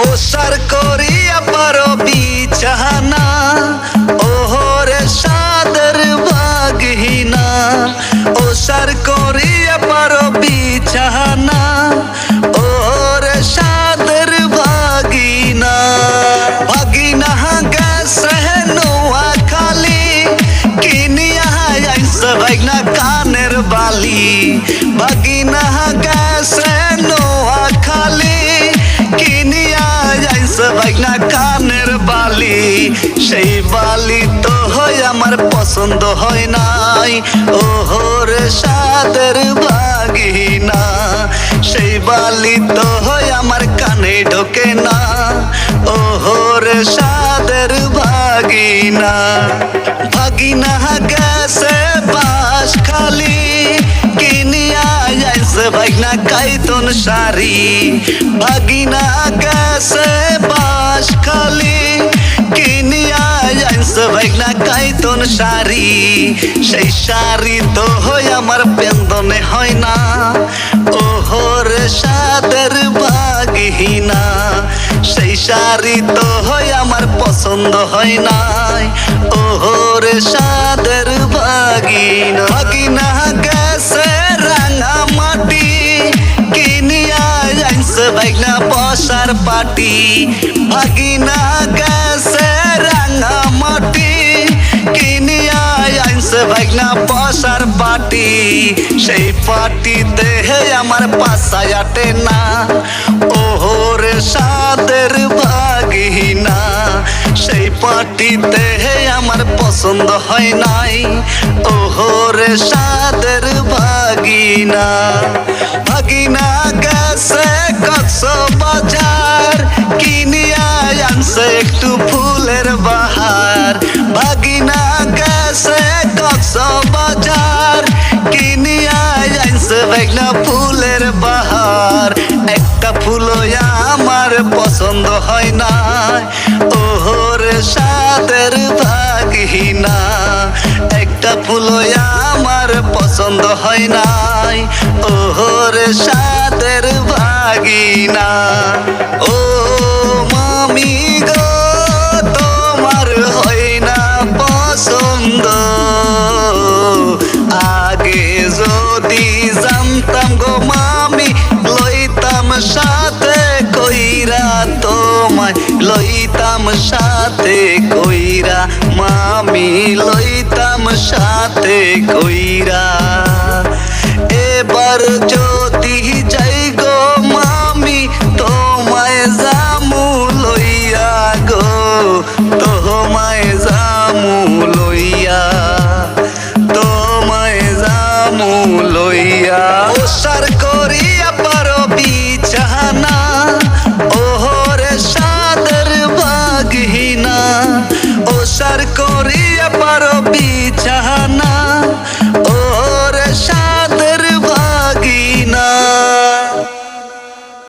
ও সার করিয়া পারো বিছানা ভাইনা কানের বালি, সেই বালি তো হয় আমার পছন্দ হয় নাই। ওহরে সাদের বাগিনা, সেই বালি তো হয় আমার কানে ঢোকে না। ওহরে সাদের ভাগিনা ভাগিনা গেছে বাস খালি, কিনিয়া কাইতন শাড়ি। ভাগিনা গেছে বাস খালি কিনিয়া কাইতন শাড়ি, সেই শাড়ি তো হয় আমার পেন্দনে হয় না। ওহরে সাদের ভাগিনা সেই শাড়ি তো হয় আমার পছন্দ হয় নাই। ওহরে সাদের ভাগিনা ভাগিনা পাটি, ভাগিনা গেছে রাঙা মাটি কিনিয়া আইনছে ভাগনা বসার পাটি। সেই পাটিতে হে আমার পাশায় আটে না ওহরে সাদের ভাগিনা। সেই পাটিতে আমার পছন্দ হয় নাই ওহরে সাদের ভাগিনা। ভাগিনা বেগনা ফুলের বাহার। একটা ফুলও আমার পছন্দ হয় না। ওহর সাদের ভাগিনা। একটা ফুলও আমার পছন্দ হয় নাই। ওহর সাদের ভাগিনা। ও সাথে কইরা, মামি লইতাম সাথে কইরা। এবার যদি যাই গো মামি, তোমায় জামু লইয়া গো, তোমায় জামু লইয়া, তোমায় জামু লইয়া। ও সার